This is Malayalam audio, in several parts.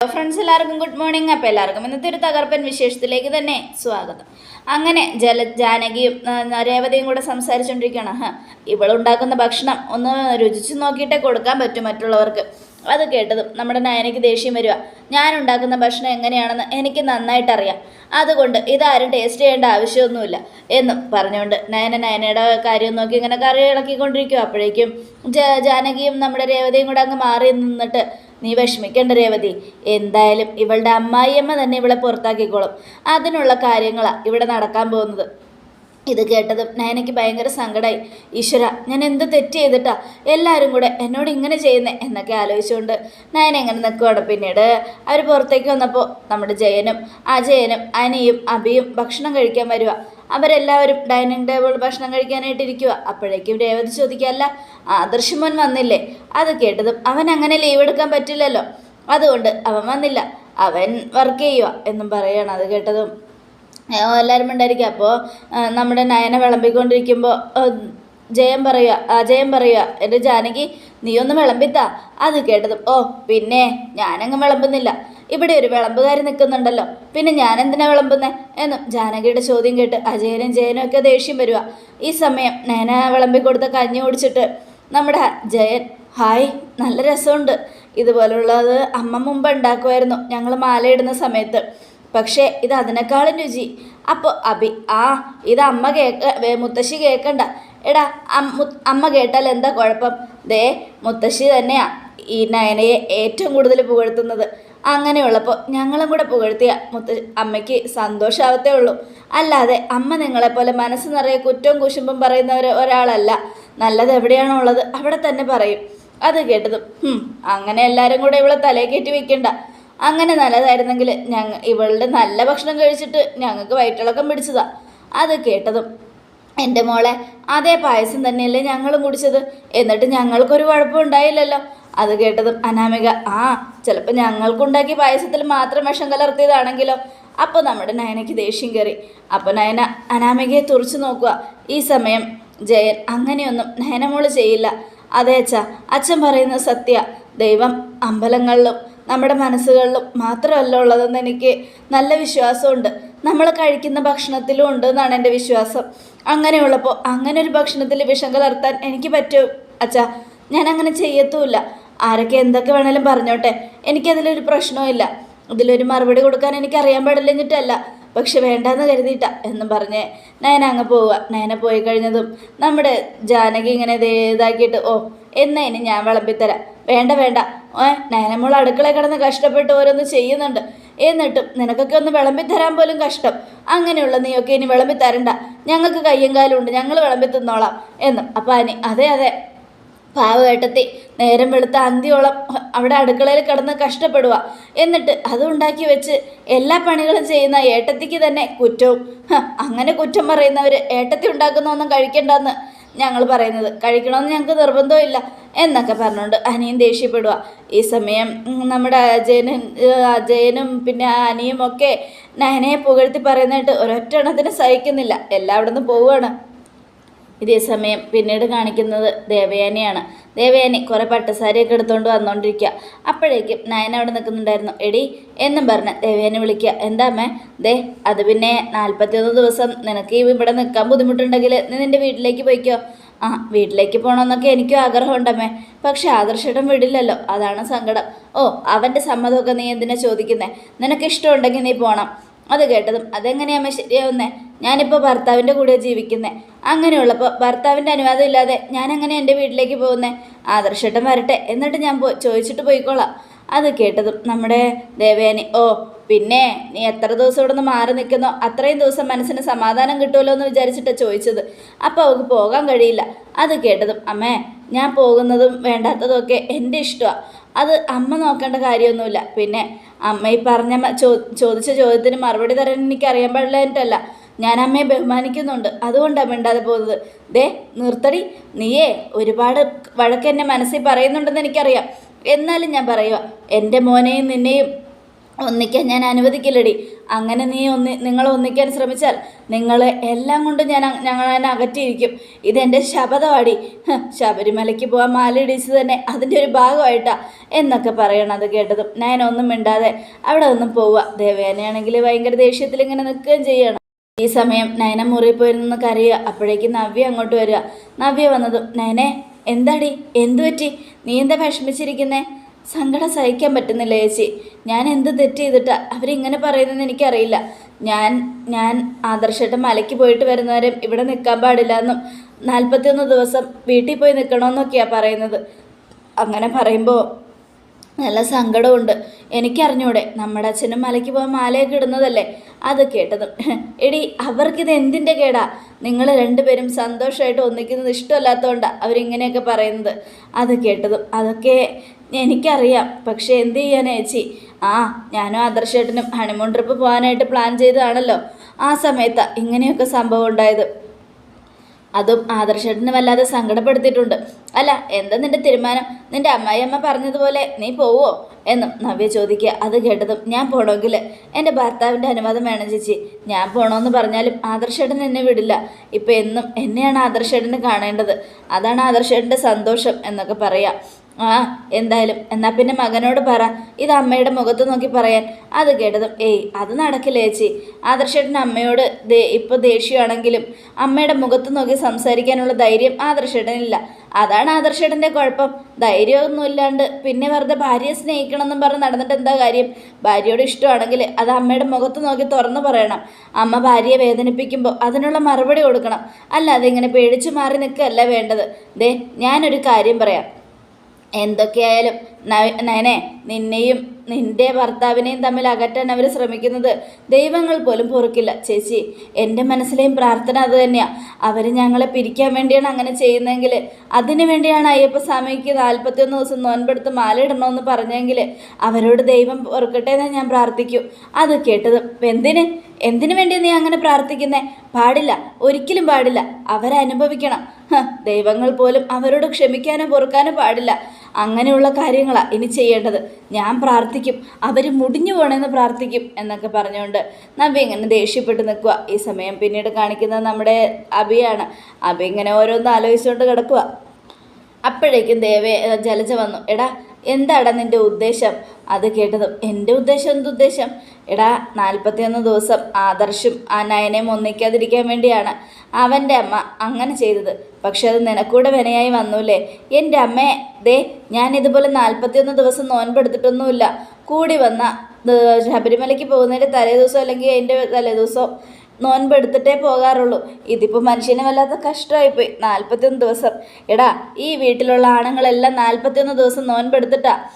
ഫ്രണ്ട്സ് എല്ലാവർക്കും ഗുഡ് മോർണിംഗ് അപ്പോൾ എല്ലാവർക്കും ഇന്നത്തെ ഒരു തകർപ്പൻ വിശേഷത്തിലേക്ക് തന്നെ സ്വാഗതം. അങ്ങനെ ജല ജാനകിയും രേവതിയും കൂടെ സംസാരിച്ചുകൊണ്ടിരിക്കുകയാണ് ഹ ഇവളുണ്ടാക്കുന്ന ഭക്ഷണം ഒന്ന് രുചിച്ച് നോക്കിയിട്ടേ കൊടുക്കാൻ പറ്റും മറ്റുള്ളവർക്ക്. അത് കേട്ടതും നമ്മുടെ നയനയ്ക്ക് ദേഷ്യം വരിക ഞാൻ ഉണ്ടാക്കുന്ന ഭക്ഷണം എങ്ങനെയാണെന്ന് എനിക്ക് നന്നായിട്ട് അറിയാം അതുകൊണ്ട് ഇതാരും ടേസ്റ്റ് ചെയ്യേണ്ട ആവശ്യമൊന്നുമില്ല എന്നും പറഞ്ഞുകൊണ്ട് നയന നയനയുടെ കാര്യം നോക്കി ഇങ്ങനെ കറി ഇളക്കിക്കൊണ്ടിരിക്കും അപ്പോഴേക്കും ജാനകിയും നമ്മുടെ രേവതിയും കൂടെ അങ്ങ് മാറി നിന്നിട്ട് നീ വിഷമിക്കേണ്ട രേവതി. എന്തായാലും ഇവളുടെ അമ്മായിയമ്മ തന്നെ ഇവളെ പുറത്താക്കിക്കോളും. അതിനുള്ള കാര്യങ്ങളാണ് ഇവിടെ നടക്കാൻ പോകുന്നത്. ഇത് കേട്ടതും നയനയ്ക്ക് ഭയങ്കര സങ്കടമായി ഈശ്വര ഞാൻ എന്ത് തെറ്റ് ചെയ്തിട്ടാ എല്ലാവരും കൂടെ എന്നോട് ഇങ്ങനെ ചെയ്യുന്നേ എന്നൊക്കെ ആലോചിച്ചുകൊണ്ട് നയന എങ്ങനെ നിൽക്കുകയാണ് പിന്നീട് അവർ പുറത്തേക്ക് വന്നപ്പോൾ നമ്മുടെ ജയനും അജയനും അനിയും അബിയും ഭക്ഷണം കഴിക്കാൻ വരിക അവരെല്ലാവരും ഡൈനിങ് ടേബിൾ ഭക്ഷണം കഴിക്കാനായിട്ട് ഇരിക്കുക അപ്പോഴേക്കും രേവതി ചോദിക്കല്ല ആദർശമോൻ വന്നില്ലേ? അത് കേട്ടതും അവൻ അങ്ങനെ ലീവ് എടുക്കാൻ പറ്റില്ലല്ലോ. അതുകൊണ്ട് അവൻ വന്നില്ല. അവൻ വർക്ക് ചെയ്യുക എന്നും പറയുകയാണ് അത് കേട്ടതും. എല്ലാവരും ഉണ്ടായിരിക്കും അപ്പോൾ നമ്മുടെ നയന വിളമ്പിക്കൊണ്ടിരിക്കുമ്പോൾ ജയം പറയുക അജയം പറയുക എന്റെ ജാനകി നീ ഒന്ന് വിളമ്പിത്താ. അത് കേട്ടതും ഓ പിന്നെ ഞാനങ്ങ് വിളമ്പുന്നില്ല. ഇവിടെ ഒരു വിളമ്പുകാരി നിൽക്കുന്നുണ്ടല്ലോ. പിന്നെ ഞാൻ എന്തിനാ വിളമ്പുന്നേ? എന്നും ജാനകിയുടെ ചോദ്യം കേട്ട് അജയനും ജയനും ഒക്കെ ദേഷ്യം വരിക ഈ സമയം നേന വിളമ്പി കൊടുത്ത കഞ്ഞി ഓടിച്ചിട്ട് നമ്മുടെ ജയൻ ഹായ് നല്ല രസമുണ്ട്. ഇതുപോലുള്ളത് അമ്മ മുമ്പ് ഉണ്ടാക്കുമായിരുന്നു ഞങ്ങൾ മാലയിടുന്ന സമയത്ത്. പക്ഷേ ഇത് അതിനേക്കാളും രുചി. അപ്പോൾ അബി ആ ഇത് അമ്മ കേക്ക മുത്തശ്ശി കേൾക്കണ്ട എടാ അമ്മ കേട്ടാൽ എന്താ കുഴപ്പം? ദേ മുത്തശ്ശി തന്നെയാ ഈ നയനയെ ഏറ്റവും കൂടുതൽ പുകഴ്ത്തുന്നത്. അങ്ങനെയുള്ളപ്പോൾ ഞങ്ങളും കൂടെ പുകഴ്ത്തിയ മുത്ത അമ്മയ്ക്ക് സന്തോഷാവത്തേ ഉള്ളൂ. അല്ലാതെ അമ്മ നിങ്ങളെപ്പോലെ മനസ്സ് നിറയെ കുറ്റവും കുശുമ്പും പറയുന്നവർ ഒരാളല്ല. നല്ലത് എവിടെയാണോ ഉള്ളത് അവിടെ തന്നെ പറയും. അത് കേട്ടതും അങ്ങനെ എല്ലാവരും കൂടെ ഇവളെ തലയെ കയറ്റി വെക്കണ്ട. അങ്ങനെ നല്ലതായിരുന്നെങ്കിൽ ഞങ്ങ ഇവളുടെ നല്ല ഭക്ഷണം കഴിച്ചിട്ട് ഞങ്ങൾക്ക് വയറ്റിളക്കം പിടിച്ചതാ. അത് കേട്ടതും എന്റെ മോളെ അതേ പായസം തന്നെയല്ലേ ഞങ്ങളും കുടിച്ചത്. എന്നിട്ട് ഞങ്ങൾക്കൊരു കുഴപ്പം ഉണ്ടായില്ലല്ലോ അത് കേട്ടതും അനാമിക ആ ചിലപ്പോൾ ഞങ്ങൾക്കുണ്ടാക്കിയ പായസത്തിൽ മാത്രം വിഷം കലർത്തിയതാണെങ്കിലോ? അപ്പോൾ നമ്മുടെ നയനയ്ക്ക് ദേഷ്യം കയറി. അപ്പോൾ നയന അനാമികയെ തുറച്ചു നോക്കുക. ഈ സമയം ജയൻ അങ്ങനെയൊന്നും നയനമോൾ ചെയ്യില്ല. അതെ അച്ഛ അച്ഛൻ പറയുന്ന സത്യ. ദൈവം അമ്പലങ്ങളിലും നമ്മുടെ മനസ്സുകളിലും മാത്രമല്ല ഉള്ളതെന്ന് എനിക്ക് നല്ല വിശ്വാസമുണ്ട്. നമ്മൾ കഴിക്കുന്ന ഭക്ഷണത്തിലും ഉണ്ട് എന്നാണ് എന്റെ വിശ്വാസം. അങ്ങനെയുള്ളപ്പോൾ അങ്ങനെ ഒരു ഭക്ഷണത്തിൽ വിഷം കലർത്താൻ എനിക്ക് പറ്റും? അച്ഛാ ഞാൻ അങ്ങനെ ചെയ്യത്തുമില്ല ആരൊക്കെ എന്തൊക്കെ വേണേലും പറഞ്ഞോട്ടെ. എനിക്കതിലൊരു പ്രശ്നവുമില്ല. ഇതിലൊരു മറുപടി കൊടുക്കാൻ എനിക്ക് അറിയാൻ പാടില്ലെന്നിട്ടല്ല. പക്ഷെ വേണ്ടാന്ന് കരുതിയിട്ട എന്നും പറഞ്ഞ് നയന അങ്ങ് പോവുക. നയന പോയി കഴിഞ്ഞതും നമ്മുടെ ജാനകി ഇങ്ങനെ ഇതാക്കിയിട്ട് ഓ എന്നാ ഇനി ഞാൻ വിളമ്പിത്തരാം. വേണ്ട വേണ്ട. ഏ നയനമോൾ അടുക്കളയിൽ കിടന്ന് കഷ്ടപ്പെട്ട് ഓരോന്ന് ചെയ്യുന്നുണ്ട്. എന്നിട്ടും നിനക്കൊക്കെ ഒന്ന് വിളമ്പി തരാൻ പോലും കഷ്ടം. അങ്ങനെയുള്ള നീയൊക്കെ ഇനി വിളമ്പി തരണ്ട ഞങ്ങൾക്ക് കയ്യും കാലും ഉണ്ട്. ഞങ്ങൾ വിളമ്പി തിന്നോളാം എന്നും. അപ്പം അനി അതെ അതെ. പാവേട്ടത്തി നേരം വെളുത്ത അന്തിയോളം അവിടെ അടുക്കളയിൽ കിടന്ന് കഷ്ടപ്പെടുക. എന്നിട്ട് അതുണ്ടാക്കി വെച്ച് എല്ലാ പണികളും ചെയ്യുന്ന ഏട്ടത്തിക്ക് തന്നെ കുറ്റവും. അങ്ങനെ കുറ്റം പറയുന്നവർ ഏട്ടത്തി ഉണ്ടാക്കുന്ന ഒന്നും കഴിക്കണ്ടെന്ന് ഞങ്ങൾ പറയുന്നത്. കഴിക്കണമെന്ന് ഞങ്ങൾക്ക് നിർബന്ധമില്ല എന്നൊക്കെ പറഞ്ഞുകൊണ്ട് അനിയും ദേഷ്യപ്പെടുക. ഈ സമയം നമ്മുടെ അജയനും അജയനും പിന്നെ അനിയും ഒക്കെ നയനയെ പുകഴ്ത്തി പറയുന്നതായിട്ട് ഒരൊറ്റ എണ്ണത്തിന് സഹിക്കുന്നില്ല. എല്ലാം നിന്ന് പോവുകയാണ്. ഇതേ സമയം പിന്നീട് കാണിക്കുന്നത് ദേവയാനിയാണ്. ദേവയാനി കുറേ പട്ടുസാരിയൊക്കെ എടുത്തുകൊണ്ട് വന്നുകൊണ്ടിരിക്കുക അപ്പോഴേക്കും നയന അവിടെ നിൽക്കുന്നുണ്ടായിരുന്നു. എടി എന്നും പറഞ്ഞ് ദേവയാനി വിളിക്കുക എന്താ അമ്മേ? ദേ അത് പിന്നെ നാൽപ്പത്തിയൊന്ന് ദിവസം. നിനക്ക് ഇവിടെ നിൽക്കാൻ ബുദ്ധിമുട്ടുണ്ടെങ്കിൽ നീ നിന്റെ വീട്ടിലേക്ക് പോയിക്കോ. ആ വീട്ടിലേക്ക് പോകണമെന്നൊക്കെ എനിക്കും ആഗ്രഹമുണ്ടമ്മേ പക്ഷെ ആദർശിടം വിടില്ലല്ലോ. അതാണ് സങ്കടം. ഓ അവന്റെ സമ്മതമൊക്കെ നീ എന്തിനാ ചോദിക്കുന്നേ? നിനക്ക് ഇഷ്ടമുണ്ടെങ്കിൽ നീ പോകണം അത് കേട്ടതും അതെങ്ങനെയാമ്മ ശരിയാവുന്നേ? ഞാനിപ്പോൾ ഭർത്താവിന്റെ കൂടെ ജീവിക്കുന്നത് അങ്ങനെയുള്ളപ്പോൾ ഭർത്താവിന്റെ അനുവാദം ഇല്ലാതെ ഞാൻ എങ്ങനെ എന്റെ വീട്ടിലേക്ക് പോകുന്നേ? ആദർശട്ടം വരട്ടെ എന്നിട്ട് ഞാൻ പോ ചോദിച്ചിട്ട് പോയിക്കോളാം. അത് കേട്ടതും നമ്മുടെ ദേവയാനി ഓ പിന്നെ നീ എത്ര ദിവസം ഇവിടെ നിന്ന് മാറി നിൽക്കുന്നോ? അത്രയും ദിവസം മനസ്സിന് സമാധാനം കിട്ടുമല്ലോ എന്ന് വിചാരിച്ചിട്ടാണ് ചോദിച്ചത്. അപ്പോൾ അവൾക്ക് പോകാൻ കഴിയില്ല. അത് കേട്ടതും അമ്മേ ഞാൻ പോകുന്നതും വേണ്ടാത്തതും ഒക്കെ എന്റെ ഇഷ്ടമാണ് അത് അമ്മ നോക്കേണ്ട കാര്യമൊന്നുമില്ല. പിന്നെ അമ്മ ഈ പറഞ്ഞ ചോ ചോദിച്ച ചോദ്യത്തിന് മറുപടി തരാൻ എനിക്ക് അറിയാൻ പാടില്ലായിട്ടല്ല ഞാൻ അമ്മയെ ബഹുമാനിക്കുന്നുണ്ട്. അതുകൊണ്ടാണ് മിണ്ടാതെ പോകുന്നത്. ദേ നിർത്തടി. നീയേ ഒരുപാട് വഴക്ക് എന്റെ മനസ്സിൽ പറയുന്നുണ്ടെന്ന് എനിക്കറിയാം. എന്നാലും ഞാൻ പറയുക എന്റെ മോനെയും നിന്നെയും ഒന്നിക്കാൻ ഞാൻ അനുവദിക്കില്ലടി. അങ്ങനെ നീ ഒന്ന് നിങ്ങൾ ഒന്നിക്കാൻ ശ്രമിച്ചാൽ നിങ്ങളെ എല്ലാം കൊണ്ട് ഞാൻ ഞങ്ങൾ തന്നെ അകറ്റിയിരിക്കും. ഇതെന്റെ ശപഥമാടി ശബരിമലയ്ക്ക് പോകാൻ മാലയിടിച്ച് തന്നെ അതിന്റെ ഒരു ഭാഗമായിട്ടാ എന്നൊക്കെ പറയണം അത് കേട്ടതും. ഞാൻ ഒന്നും മിണ്ടാതെ അവിടെ ഒന്നും പോവുക. ദേവയാനയാണെങ്കിൽ ഭയങ്കര ദേഷ്യത്തിൽ ഇങ്ങനെ നിൽക്കുകയും ചെയ്യണം. ഈ സമയം നയന മുറിയിൽ പോയിരുന്നെന്ന് കരയുക. അപ്പോഴേക്കും നവ്യ അങ്ങോട്ട് വരിക. നവ്യ വന്നതും നയനെ എന്താടി? എന്തു പറ്റി നീ എന്താ വിഷമിച്ചിരിക്കുന്നേ? സങ്കടം സഹിക്കാൻ പറ്റുന്നില്ല ചേച്ചി. ഞാൻ എന്ത് തെറ്റ് ചെയ്തിട്ടാ അവരിങ്ങനെ പറയുന്നതെന്ന് എനിക്കറിയില്ല. ഞാൻ ഞാൻ ആദർശേട്ടൻ മലയ്ക്ക് പോയിട്ട് വരുന്നവരെ ഇവിടെ നിൽക്കാൻ പാടില്ല എന്നും നാൽപ്പത്തിയൊന്ന് ദിവസം വീട്ടിൽ പോയി നിൽക്കണമെന്നൊക്കെയാണ് പറയുന്നത്. അങ്ങനെ പറയുമ്പോൾ നല്ല സങ്കടമുണ്ട്. എനിക്കറിഞ്ഞൂടെ നമ്മുടെ അച്ഛനും മലയ്ക്ക് പോകാൻ മാലയൊക്കെ ഇടുന്നതല്ലേ? അത് കേട്ടതും. എടി അവർക്കിത് എന്തിന്റെ കേടാ? നിങ്ങൾ രണ്ടുപേരും സന്തോഷമായിട്ട് ഒന്നിക്കുന്നത് ഇഷ്ടമല്ലാത്തതുകൊണ്ടാണ് അവരിങ്ങനെയൊക്കെ പറയുന്നത്. അത് കേട്ടതും. അതൊക്കെ എനിക്കറിയാം. പക്ഷേ എന്ത് ചെയ്യാനാ ചേച്ചി? ആ ഞാനും ആദർശേട്ടനും ഹണിമൂൺ ട്രിപ്പ് പോകാനായിട്ട് പ്ലാൻ ചെയ്തതാണല്ലോ. ആ സമയത്ത് ഇങ്ങനെയൊക്കെ സംഭവം ഉണ്ടായത്. അതും ആദർശേട്ടനെ വല്ലാതെ സങ്കടപ്പെടുത്തിയിട്ടുണ്ട്. അല്ല എന്താ നിന്റെ തീരുമാനം? നിന്റെ അമ്മായിയമ്മ പറഞ്ഞതുപോലെ നീ പോവോ? എന്നും നവ്യ ചോദിക്കുക. അത് കേട്ടതും ഞാൻ പോണമെങ്കിൽ എന്റെ ഭർത്താവിന്റെ അനുവാദം വേണം ചേച്ചി. ഞാൻ പോണമെന്ന് പറഞ്ഞാലും ആദർശേട്ടൻ എന്നെ വിടില്ല. ഇപ്പം എന്നും എന്നെയാണ് ആദർശേട്ടന് കാണേണ്ടത്. അതാണ് ആദർശേട്ടന്റെ സന്തോഷം എന്നൊക്കെ പറയാം. ആ എന്തായാലും. എന്നാ പിന്നെ മകനോട് പറ. ഇത് അമ്മയുടെ മുഖത്ത് നോക്കി പറയാൻ. അത് കേട്ടതും ഏയ് അത് നടക്കില്ല ചേച്ചി. ആദർശേട്ടൻ അമ്മയോട് ദേ ഇപ്പോൾ ദേഷ്യമാണെങ്കിലും അമ്മയുടെ മുഖത്ത് നോക്കി സംസാരിക്കാനുള്ള ധൈര്യം ആദർശേട്ടനില്ല. അതാണ് ആദർശേട്ടന്റെ കുഴപ്പം. ധൈര്യമൊന്നും ഇല്ലാണ്ട് പിന്നെ വെറുതെ ഭാര്യയെ സ്നേഹിക്കണമെന്നും പറഞ്ഞ് നടന്നിട്ട് എന്താ കാര്യം? ഭാര്യയോട് ഇഷ്ടമാണെങ്കിൽ അത് അമ്മയുടെ മുഖത്ത് നോക്കി തുറന്നു പറയണം. അമ്മ ഭാര്യയെ വേദനിപ്പിക്കുമ്പോൾ അതിനുള്ള മറുപടി കൊടുക്കണം. അല്ലാതെ ഇങ്ങനെ പേടിച്ചു മാറി നിൽക്കുകയല്ല വേണ്ടത്. ദേ ഞാനൊരു കാര്യം പറയാം. എന്തൊക്കെയായാലും നയ- നയനെ നിന്നെയും നിന്റെ ഭർത്താവിനെയും തമ്മിൽ അകറ്റാൻ അവർ ശ്രമിക്കുന്നത് ദൈവങ്ങൾ പോലും പൊറുക്കില്ല. ചേച്ചി എന്റെ മനസ്സിലെയും പ്രാർത്ഥന അത് തന്നെയാണ് അവർ ഞങ്ങളെ പിരിക്കാൻ വേണ്ടിയാണ് അങ്ങനെ ചെയ്യുന്നതെങ്കിൽ അതിനു വേണ്ടിയാണ് അയ്യപ്പസ്വാമിക്ക് നാൽപ്പത്തിയൊന്ന് ദിവസം നോൻപെടുത്ത് മാലയിടണമെന്ന് പറഞ്ഞെങ്കിൽ അവരോട് ദൈവം പൊറുക്കട്ടെ എന്ന് ഞാൻ പ്രാർത്ഥിക്കൂ. അത് കേട്ടത് എന്തിന്? എന്തിനു വേണ്ടി നീ അങ്ങനെ പ്രാർത്ഥിക്കുന്നേ? പാടില്ല ഒരിക്കലും പാടില്ല. അവരനുഭവിക്കണം ദൈവങ്ങൾ പോലും അവരോട് ക്ഷമിക്കാനോ പൊറുക്കാനോ പാടില്ല. അങ്ങനെയുള്ള കാര്യങ്ങളാണ് ഇനി ചെയ്യേണ്ടത്. ഞാൻ പ്രാർത്ഥിക്കും അവർ മുടിഞ്ഞു പോകണമെന്ന് പ്രാർത്ഥിക്കും എന്നൊക്കെ പറഞ്ഞുകൊണ്ട് നബി ഇങ്ങനെ ദേഷ്യപ്പെട്ട് നിൽക്കുക ഈ സമയം പിന്നീട് കാണിക്കുന്നത് നമ്മുടെ അബിയാണ്. അബി ഇങ്ങനെ ഓരോന്ന് ആലോചിച്ചുകൊണ്ട് കിടക്കുക അപ്പോഴേക്കും ദേവേ ജലജ വന്നു. എടാ എന്താടാ നിന്റെ ഉദ്ദേശം? അത് കേട്ടതും. എന്റെ ഉദ്ദേശം എന്തുദ്ദേശം എടാ നാൽപ്പത്തിയൊന്ന് ദിവസം ആദർശും ആ നയനെയും ഒന്നിക്കാതിരിക്കാൻ വേണ്ടിയാണ് അവന്റെ അമ്മ അങ്ങനെ ചെയ്തത്. പക്ഷെ അത് നിനക്കൂടെ വിനയായി വന്നൂലേ എന്റെ അമ്മേ ദേ ഞാൻ ഇതുപോലെ നാൽപ്പത്തിയൊന്ന് ദിവസം നോൻപെടുത്തിട്ടൊന്നുമില്ല. കൂടി വന്ന ശബരിമലയ്ക്ക് പോകുന്നതിന്റെ തലേദിവസം അല്ലെങ്കിൽ അതിന്റെ തലേദിവസം നോൻപെടുത്തിട്ടേ പോകാറുള്ളൂ. ഇതിപ്പോൾ മനുഷ്യന് വല്ലാത്ത കഷ്ടമായിപ്പോയി. നാൽപ്പത്തിയൊന്ന് ദിവസം. എടാ ഈ വീട്ടിലുള്ള ആണുങ്ങളെല്ലാം നാൽപ്പത്തിയൊന്ന് ദിവസം നോൻപെടുത്തിട്ടാ.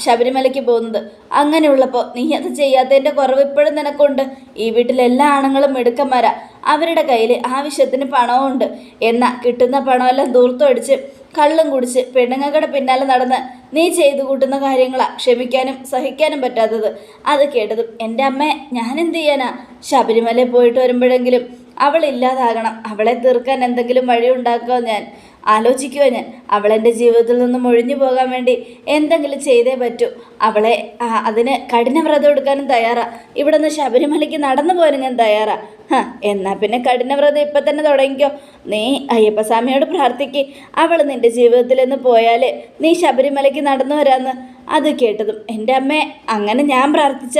ശബരിമലയ്ക്ക് പോകുന്നത്. അങ്ങനെയുള്ളപ്പോൾ നീ അത് ചെയ്യാത്തതിന്റെ കുറവ് ഇപ്പോഴും നിനക്കുണ്ട്. ഈ വീട്ടിലെ എല്ലാ ആണുങ്ങളും മിടുക്കന്മാരാ. അവരുടെ കയ്യിൽ ആവശ്യത്തിന് പണമുണ്ട് എന്നാൽ കിട്ടുന്ന പണമെല്ലാം ദൂർത്തടിച്ച് കള്ളും കുടിച്ച് പെണ്ണുങ്ങളുടെ പിന്നാലെ നടന്ന് നീ ചെയ്തു കൂട്ടുന്ന കാര്യങ്ങളാണ് ക്ഷമിക്കാനും സഹിക്കാനും പറ്റാത്തത്. അത് കേട്ടതും എന്റെ അമ്മ ഞാൻ എന്ത് ചെയ്യാനാ? ശബരിമലയിൽ പോയിട്ട് വരുമ്പോഴെങ്കിലും അവൾ ഇല്ലാതാകണം. അവളെ തീർക്കാൻ എന്തെങ്കിലും വഴി ഉണ്ടാക്കുക ഞാൻ? ആലോചിക്കുക ഞാൻ. അവളെന്റെ ജീവിതത്തിൽ നിന്നും ഒഴിഞ്ഞു പോകാൻ വേണ്ടി എന്തെങ്കിലും ചെയ്തേ പറ്റൂ. അവളെ ആ, അതിന് കഠിന വ്രതം എടുക്കാനും തയ്യാറാ. ഇവിടെ നിന്ന് ശബരിമലയ്ക്ക് നടന്നു പോകാനും ഞാൻ തയ്യാറാ. എന്നാൽ പിന്നെ കഠിന വ്രതം ഇപ്പം തന്നെ തുടങ്ങിക്കോ. നീ അയ്യപ്പസ്വാമിയോട് പ്രാർത്ഥിക്ക്. അവൾ നിന്റെ ജീവിതത്തിൽ നിന്ന് പോയാൽ നീ ശബരിമലയ്ക്ക് നടന്നു വരാമെന്ന് അത് കേട്ടതും എന്റെ അമ്മേ അങ്ങനെ ഞാൻ പ്രാർത്ഥിച്ച.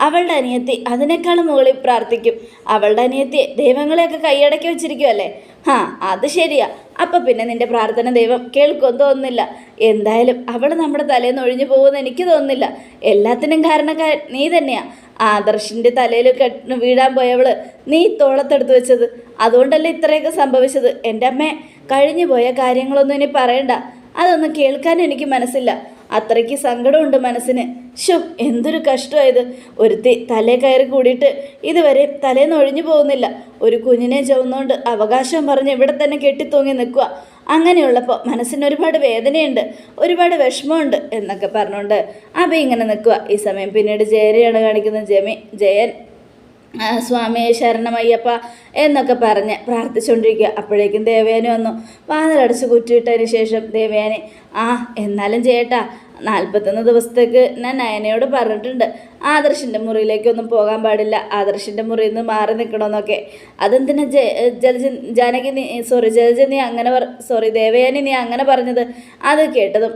അവളുടെ അനിയത്തി അതിനേക്കാളും മുകളിൽ പ്രാർത്ഥിക്കും. അവളുടെ അനിയത്തി ദൈവങ്ങളെയൊക്കെ കൈയടക്കി വെച്ചിരിക്കുമല്ലേ ഹാ അത് ശരിയാ. അപ്പം പിന്നെ നിന്റെ പ്രാർത്ഥന ദൈവം കേൾക്കുമെന്ന് തോന്നുന്നില്ല. എന്തായാലും അവൾ നമ്മുടെ തലേന്ന് ഒഴിഞ്ഞു പോകുമെന്ന് എനിക്ക് തോന്നുന്നില്ല. എല്ലാത്തിനും കാരണക്കാർ നീ തന്നെയാണ് ആദർശിന്റെ തലയിൽ കെട്ട് വീഴാൻ പോയവൾ നീ തോളത്തെടുത്ത് വെച്ചത്. അതുകൊണ്ടല്ലേ ഇത്രയൊക്കെ സംഭവിച്ചത്. എന്റെ അമ്മേ കഴിഞ്ഞു പോയ കാര്യങ്ങളൊന്നും ഇനി പറയണ്ട. അതൊന്നും കേൾക്കാൻ എനിക്ക് മനസ്സില്ല. അത്രയ്ക്ക് സങ്കടമുണ്ട് മനസ്സിന്. ഷോ എന്തൊരു കഷ്ടമായത്. ഒരുത്തി തലേ കയറി കൂടിയിട്ട് ഇതുവരെ തലേന്ന് ഒഴിഞ്ഞു പോകുന്നില്ല. ഒരു കുഞ്ഞിനെ ചുവന്നുകൊണ്ട് അവകാശം പറഞ്ഞ് ഇവിടെ തന്നെ കെട്ടിത്തൂങ്ങി നിൽക്കുക. അങ്ങനെയുള്ളപ്പോൾ മനസ്സിന് ഒരുപാട് വേദനയുണ്ട് ഒരുപാട് വിഷമമുണ്ട് എന്നൊക്കെ പറഞ്ഞുകൊണ്ട് അപ്പം ഇങ്ങനെ നിൽക്കുക. ഈ സമയം പിന്നീട് ജയരെയാണ് കാണിക്കുന്നത് ജമി ജയൻ. സ്വാമിയെ ശരണമയ്യപ്പ എന്നൊക്കെ പറഞ്ഞ് പ്രാർത്ഥിച്ചുകൊണ്ടിരിക്കുക അപ്പോഴേക്കും ദേവേനെ വന്നു. വാതിലടച്ച് കുറ്റിയിട്ടതിന് ശേഷം ദേവേനെ ആ എന്നാലും ചേട്ടാ നാൽപ്പത്തൊന്ന് ദിവസത്തേക്ക് ഞാൻ നയനയോട് പറഞ്ഞിട്ടുണ്ട്. ആദർശിന്റെ മുറിയിലേക്കൊന്നും പോകാൻ പാടില്ല. ആദർശിന്റെ മുറിയിൽ നിന്ന് മാറി നിൽക്കണമെന്നൊക്കെ. അതെന്തിനാ ജ ജലജ ജാനകി നീ സോറി ജലജ നീ അങ്ങനെ പറ സോറി ദേവയാനി നീ അങ്ങനെ പറഞ്ഞത്? അത് കേട്ടതും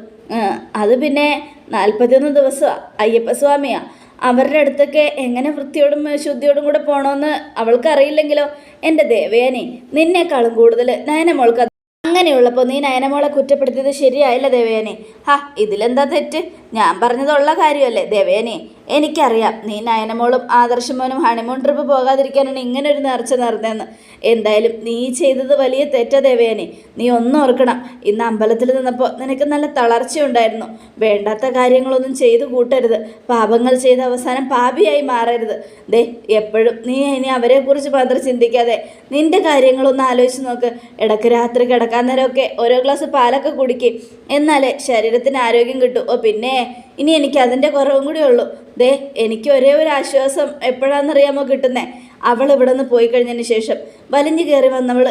അത് പിന്നെ നാൽപ്പത്തൊന്ന് ദിവസം അയ്യപ്പസ്വാമിയാ. അവരുടെ അടുത്തൊക്കെ എങ്ങനെ വൃത്തിയോടും ശുദ്ധിയോടും കൂടെ പോകണമെന്ന് അവൾക്കറിയില്ലെങ്കിലോ? എന്റെ ദേവയാനി നിന്നേക്കാളും കൂടുതൽ നയനമോൾക്ക് അങ്ങനെയുള്ളപ്പോൾ നീ നയനമോളെ കുറ്റപ്പെടുത്തിയത് ശരിയായില്ല ദേവയാനി. ഹാ ഇതിലെന്താ തെറ്റ്? ഞാൻ പറഞ്ഞതുള്ള കാര്യമല്ലേ ദേവയാനി? എനിക്കറിയാം. നീ നയനമോളും ആദർശമോനും ഹണിമൂൺ ട്രിപ്പ് പോകാതിരിക്കാനാണ് ഇങ്ങനെ ഒരു നേർച്ച നേർന്നതെന്ന് എന്തായാലും നീ ചെയ്തത് വലിയ തെറ്റാ ദേവയാനി നീ ഒന്നും ഓർക്കണം. ഇന്ന് അമ്പലത്തിൽ നിന്നപ്പോൾ നിനക്ക് നല്ല തളർച്ചയുണ്ടായിരുന്നു. വേണ്ടാത്ത കാര്യങ്ങളൊന്നും ചെയ്തു കൂട്ടരുത്. പാപങ്ങൾ ചെയ്ത് അവസാനം പാപിയായി മാറരുത്. ദേ എപ്പോഴും നീ ഇനി അവരെക്കുറിച്ച് മാത്രം ചിന്തിക്കാതെ നിന്റെ കാര്യങ്ങളൊന്നും ആലോചിച്ച് നോക്ക്. ഇടയ്ക്ക് രാത്രി കിടക്കാൻ നേരമൊക്കെ ഓരോ ഗ്ലാസ് പാലൊക്കെ കുടിക്കും. എന്നാലേ ശരീരത്തിന് ആരോഗ്യം കിട്ടൂ. ഓ പിന്നെ? ഇനി എനിക്ക് അതിന്റെ കുറവും കൂടി ഉള്ളൂ. ദേ എനിക്ക് ഒരേ ഒരു ആശ്വാസം എപ്പോഴാണെന്നറിയാമോ കിട്ടുന്നത് അവൾ ഇവിടെ നിന്ന് പോയി കഴിഞ്ഞതിന് ശേഷം വലിഞ്ഞു കയറി വന്നവൾ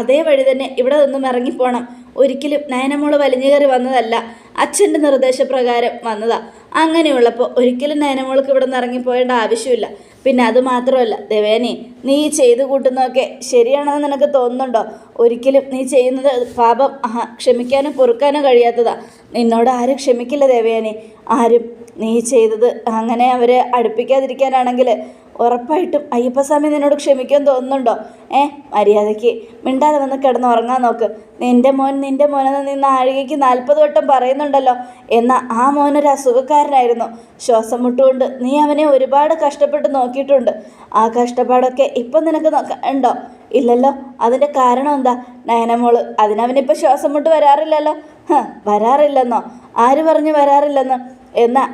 അതേ വഴി തന്നെ ഇവിടെ നിന്നും ഇറങ്ങിപ്പോണം. ഒരിക്കലും നയനമോൾ വലിഞ്ഞു കയറി വന്നതല്ല അച്ഛന്റെ നിർദ്ദേശപ്രകാരം വന്നതാ. അങ്ങനെയുള്ളപ്പോൾ ഒരിക്കലും നയനമോൾക്ക് ഇവിടെ നിന്ന് ഇറങ്ങിപ്പോയേണ്ട ആവശ്യമില്ല. പിന്നെ അത് മാത്രമല്ല ദേവേനി നീ ചെയ്തു കൂട്ടുന്നതൊക്കെ ശരിയാണെന്ന് നിനക്ക് തോന്നുന്നുണ്ടോ? ഒരിക്കലും നീ ചെയ്യുന്നത് പാപം ആഹാ ക്ഷമിക്കാനോ പൊറുക്കാനോ കഴിയാത്തതാ. നിന്നോട് ആരും ക്ഷമിക്കില്ല ദേവയാനി. ആരും നീ ചെയ്തത് അങ്ങനെ അവരെ അടുപ്പിക്കാതിരിക്കാനാണെങ്കിൽ ഉറപ്പായിട്ടും അയ്യപ്പസ്വാമി നിന്നോട് ക്ഷമിക്കാൻ തോന്നുന്നുണ്ടോ? ഏ മര്യാദയ്ക്ക് മിണ്ടാതെ വന്ന് കിടന്ന് ഉറങ്ങാൻ നോക്ക്. നിന്റെ മോൻ നിന്റെ മോനെന്ന് നിന്ന് ആഴികയ്ക്ക് നാൽപ്പത് വട്ടം പറയുന്നുണ്ടല്ലോ എന്ന ആ മോനൊരു അസുഖക്കാരനായിരുന്നു. ശ്വാസം മുട്ടുകൊണ്ട് നീ അവനെ ഒരുപാട് കഷ്ടപ്പെട്ട് നോക്കിയിട്ടുണ്ട്. ആ കഷ്ടപ്പാടൊക്കെ ഇപ്പം നിനക്ക് നോക്ക ഉണ്ടോ? ഇല്ലല്ലോ. അതിന്റെ കാരണം എന്താ? നയനമോൾ അതിനവനിപ്പോൾ ശ്വാസം മുട്ട് വരാറില്ലല്ലോ. വരാറില്ലെന്നോ? ആര് പറഞ്ഞു വരാറില്ലെന്ന്? എന്നാ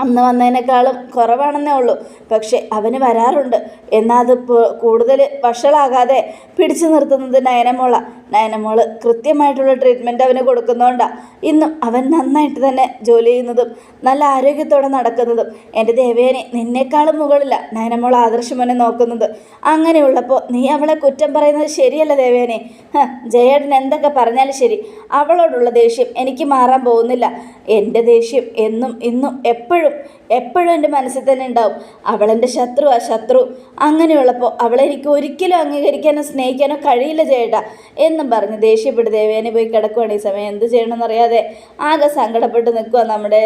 അന്ന് വന്നതിനേക്കാളും കുറവാണെന്നേ ഉള്ളൂ. പക്ഷെ അവന് വരാറുണ്ട്. എന്നാൽ അത് കൂടുതൽ വഷളാകാതെ പിടിച്ചു നിർത്തുന്നത് നയനമോള. നയനമോൾ കൃത്യമായിട്ടുള്ള ട്രീറ്റ്മെന്റ് അവന് കൊടുക്കുന്നതുകൊണ്ടാണ് ഇന്നും അവൻ നന്നായിട്ട് തന്നെ ജോലി ചെയ്യുന്നതും നല്ല ആരോഗ്യത്തോടെ നടക്കുന്നതും എന്റെ ദേവേനെ നിന്നേക്കാളും മുകളില്ല നയനമോൾ ആദർശമനെ നോക്കുന്നത്. അങ്ങനെയുള്ളപ്പോൾ നീ അവളെ കുറ്റം പറയുന്നത് ശരിയല്ല ദേവേനെ. ജയേടൻ എന്തൊക്കെ പറഞ്ഞാലും ശരി. അവളോടുള്ള ദേഷ്യം എനിക്ക് മാറാൻ പോകുന്നില്ല. എന്റെ ദേഷ്യം എന്നും ഇന്നും എപ്പോഴും എപ്പോഴും എപ്പോഴും എന്റെ മനസ്സിൽ തന്നെ ഉണ്ടാവും. അവളെന്റെ ശത്രു ആ ശത്രു. അങ്ങനെയുള്ളപ്പോൾ അവളെ എനിക്ക് ഒരിക്കലും അംഗീകരിക്കാനോ സ്നേഹിക്കാനോ കഴിയില്ല ചേട്ടാ എന്നും പറഞ്ഞ് ദേഷ്യപ്പെട്ട് ദേവേനെ പോയി കിടക്കുവാണ് ഈ സമയം. എന്ത് ചെയ്യണമെന്നറിയാതെ ആകെ സങ്കടപ്പെട്ട് നിൽക്കുക നമ്മുടെ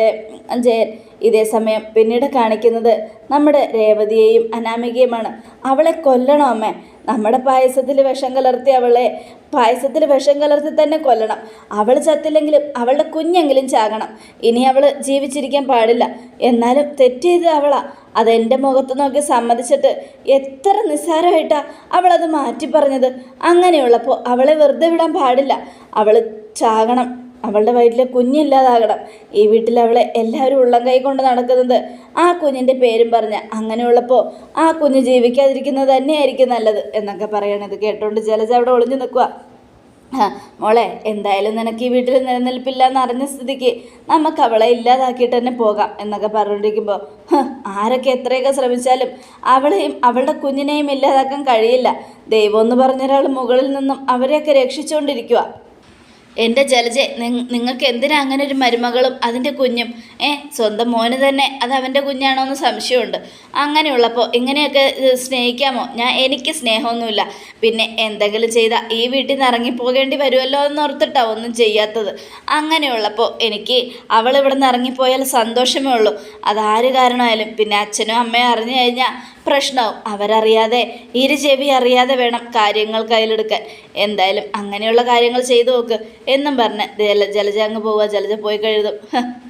ജയൻ. ഇതേ സമയം പിന്നീട് കാണിക്കുന്നത് നമ്മുടെ രേവതിയെയും അനാമികയുമാണ്. അവളെ കൊല്ലണം അമ്മേ? നമ്മുടെ പായസത്തിൽ വിഷം കലർത്തി അവളെ പായസത്തിൽ വിഷം കലർത്തി തന്നെ കൊല്ലണം. അവൾ ചത്തില്ലെങ്കിലും അവളുടെ കുഞ്ഞെങ്കിലും ചാകണം. ഇനി അവൾ ജീവിച്ചിരിക്കാൻ പാടില്ല. എന്നാലും തെറ്റ് ചെയ്ത് അവളാ അതെന്റെ മുഖത്ത് നോക്കി സമ്മതിച്ചിട്ട് എത്ര നിസ്സാരമായിട്ടാ അവളത് മാറ്റി പറഞ്ഞത് അങ്ങനെയുള്ളപ്പോൾ അവളെ വെറുതെ വിടാൻ പാടില്ല. അവൾ ചാകണം. അവളുടെ വയറ്റിലെ കുഞ്ഞില്ലാതാകണം. ഈ വീട്ടിൽ അവളെ എല്ലാവരും ഉള്ളം കൈ കൊണ്ട് നടക്കുന്നത്. ആ കുഞ്ഞിന്റെ പേരും പറഞ്ഞ് അങ്ങനെയുള്ളപ്പോൾ ആ കുഞ്ഞ് ജീവിക്കാതിരിക്കുന്നത് തന്നെയായിരിക്കും നല്ലത് എന്നൊക്കെ പറയണത് കേട്ടോണ്ട് ജലജ അവിടെ ഒളിഞ്ഞു നിൽക്കുക മോളെ എന്തായാലും നിനക്ക് ഈ വീട്ടിൽ നിലനിൽപ്പില്ല എന്ന് അറിഞ്ഞ സ്ഥിതിക്ക് നമുക്ക് അവളെ ഇല്ലാതാക്കിയിട്ട് തന്നെ പോകാം എന്നൊക്കെ പറഞ്ഞുകൊണ്ടിരിക്കുമ്പോൾ ആരൊക്കെ എത്രയൊക്കെ ശ്രമിച്ചാലും അവളെയും അവളുടെ കുഞ്ഞിനെയും ഇല്ലാതാക്കാൻ കഴിയില്ല. ദൈവം എന്ന് പറഞ്ഞൊരാൾ മുകളിൽ നിന്നും അവരെയൊക്കെ രക്ഷിച്ചുകൊണ്ടിരിക്കുക എന്റെ ജലജെ നിങ്ങൾക്ക് എന്തിനാ അങ്ങനെ ഒരു മരുമകളും അതിന്റെ കുഞ്ഞും? ഏ സ്വന്തം മോന് തന്നെ അത് അവന്റെ കുഞ്ഞാണോ എന്ന് സംശയമുണ്ട്. അങ്ങനെയുള്ളപ്പോൾ ഇങ്ങനെയൊക്കെ സ്നേഹിക്കാമോ? ഞാൻ എനിക്ക് സ്നേഹമൊന്നുമില്ല. പിന്നെ എന്തെങ്കിലും ചെയ്താൽ ഈ വീട്ടിൽ നിന്ന് ഇറങ്ങിപ്പോകേണ്ടി വരുമല്ലോ എന്ന് ഓർത്തിട്ടാ ഒന്നും ചെയ്യാത്തത്. അങ്ങനെയുള്ളപ്പോൾ എനിക്ക് അവൾ ഇവിടെ നിന്ന് ഇറങ്ങിപ്പോയാൽ സന്തോഷമേ ഉള്ളൂ. അതാര് കാരണമായാലും. പിന്നെ അച്ഛനും അമ്മയും അറിഞ്ഞു കഴിഞ്ഞാൽ പ്രശ്നവും അവരറിയാതെ ഇരു ചെവി അറിയാതെ വേണം കാര്യങ്ങൾ കയ്യിലെടുക്കാൻ. എന്തായാലും അങ്ങനെയുള്ള കാര്യങ്ങൾ ചെയ്തു നോക്ക്. എന്നും പറഞ്ഞ് ജല ജലജ അങ്ങ് പോവുക. ജലജ പോയി കഴുതും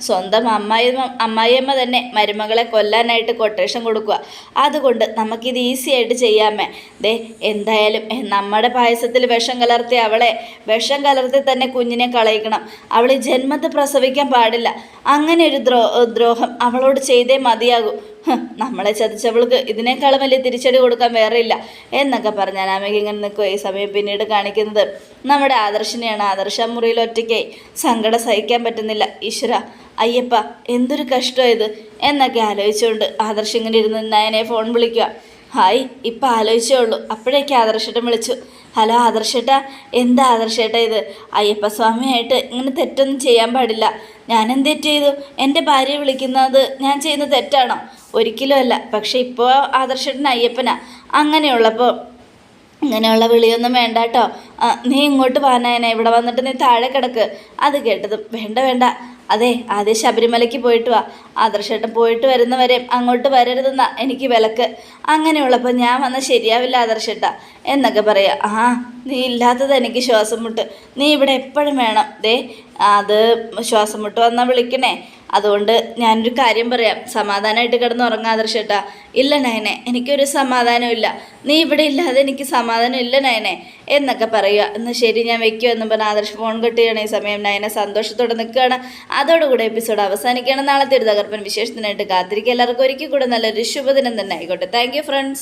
സ്വന്തം അമ്മായി അമ്മായിയമ്മ തന്നെ മരുമകളെ കൊല്ലാനായിട്ട് കൊട്ടേഷൻ കൊടുക്കുക. അതുകൊണ്ട് നമുക്കിത് ഈസി ആയിട്ട് ചെയ്യാമേ. ദേ എന്തായാലും നമ്മുടെ പായസത്തിൽ വിഷം കലർത്തി അവളെ വിഷം കലർത്തി തന്നെ കുഞ്ഞിനെ കളയിക്കണം. അവൾ ജന്മത്ത് പ്രസവിക്കാൻ പാടില്ല. അങ്ങനെ ഒരു ദ്രോ ദ്രോഹം അവളോട് ചെയ്തേ മതിയാകൂ. നമ്മളെ ചതിച്ചവൾക്ക് ഇതിനേക്കാളും വലിയ തിരിച്ചടി കൊടുക്കാൻ വേറെ ഇല്ല. എന്നൊക്കെ പറഞ്ഞ് അനാമിക ഇങ്ങനെ നിൽക്കുക ഈ സമയം പിന്നീട് കാണിക്കുന്നത്. നമ്മുടെ ആദർശിനെയാണ്. ആദർശ മുറിയിൽ ഒറ്റയ്ക്കായി. സങ്കടം സഹിക്കാൻ പറ്റുന്നില്ല. ഈശ്വര അയ്യപ്പ എന്തൊരു കഷ്ടം ഇത്. എന്നൊക്കെ ആലോചിച്ചുകൊണ്ട് ആദർശ് ഇങ്ങനെ ഇരുന്ന് നയനെ ഫോൺ വിളിക്കുക. ഹായ് ഇപ്പം ആലോചിച്ചേ ഉള്ളൂ. അപ്പോഴേക്ക് ആദർശിട്ടം വിളിച്ചു. ഹലോ ആദർശേട്ടാ. എന്താ ആദർശേട്ടാ ഇത്? അയ്യപ്പസ്വാമിയായിട്ട് ഇങ്ങനെ തെറ്റൊന്നും ചെയ്യാൻ പാടില്ല. എന്ത് തെറ്റ് ചെയ്തു? എന്റെ ഭാര്യ വിളിക്കുന്നത് ഞാൻ ചെയ്യുന്ന തെറ്റാണോ? ഒരിക്കലും അല്ല. പക്ഷേ ഇപ്പോൾ ആദർശേട്ടൻ അയ്യപ്പനാ. അങ്ങനെയുള്ളപ്പോൾ ഇങ്ങനെയുള്ള വിളിയൊന്നും വേണ്ട കേട്ടോ നീ ഇങ്ങോട്ട് വാനായനെ ഇവിടെ വന്നിട്ട് നീ താഴെ കിടക്ക്. അത് കേട്ടതും വേണ്ട വേണ്ട. അതെ ആദ്യം ശബരിമലയ്ക്ക് പോയിട്ട് വാ. ആദർശേട്ടൻ പോയിട്ട് വരുന്നവരെ അങ്ങോട്ട് വരരുതെന്ന എനിക്ക് വിലക്ക്. അങ്ങനെയുള്ളപ്പോൾ ഞാൻ വന്നാൽ ശരിയാവില്ല ആദർശേട്ട. എന്നൊക്കെ പറയാം. ആ നീ ഇല്ലാത്തത് എനിക്ക് ശ്വാസം മുട്ട്. നീ ഇവിടെ എപ്പോഴും വേണം. ദേ അത് ശ്വാസം മുട്ട് വന്നാൽ വിളിക്കണേ. അതുകൊണ്ട് ഞാനൊരു കാര്യം പറയാം. സമാധാനമായിട്ട് കിടന്ന് ഉറങ്ങാം ആദർശേട്ടാ. ഇല്ല നയനെ എനിക്കൊരു സമാധാനമില്ല നീ ഇവിടെ ഇല്ലാതെ എനിക്ക് സമാധാനം ഇല്ല നയനെ എന്നൊക്കെ പറയുക. എന്നാൽ ശരി ഞാൻ വെക്കുമോ എന്ന് പറഞ്ഞാൽ ആദർശ് ഫോൺ കെട്ടുകയാണ് ഈ സമയം നയനെ സന്തോഷത്തോടെ നിൽക്കുകയാണ്. അതോടുകൂടെ എപ്പിസോഡ് അവസാനിക്കുകയാണ്. നാളത്തെ ഒരു തകർപ്പൻ വിശേഷത്തിനായിട്ട് കാത്തിരിക്കുക. എല്ലാവർക്കും ഒരിക്കൽ കൂടെ നല്ലൊരു ശുഭദിനം തന്നെ ആയിക്കോട്ടെ. Thank friends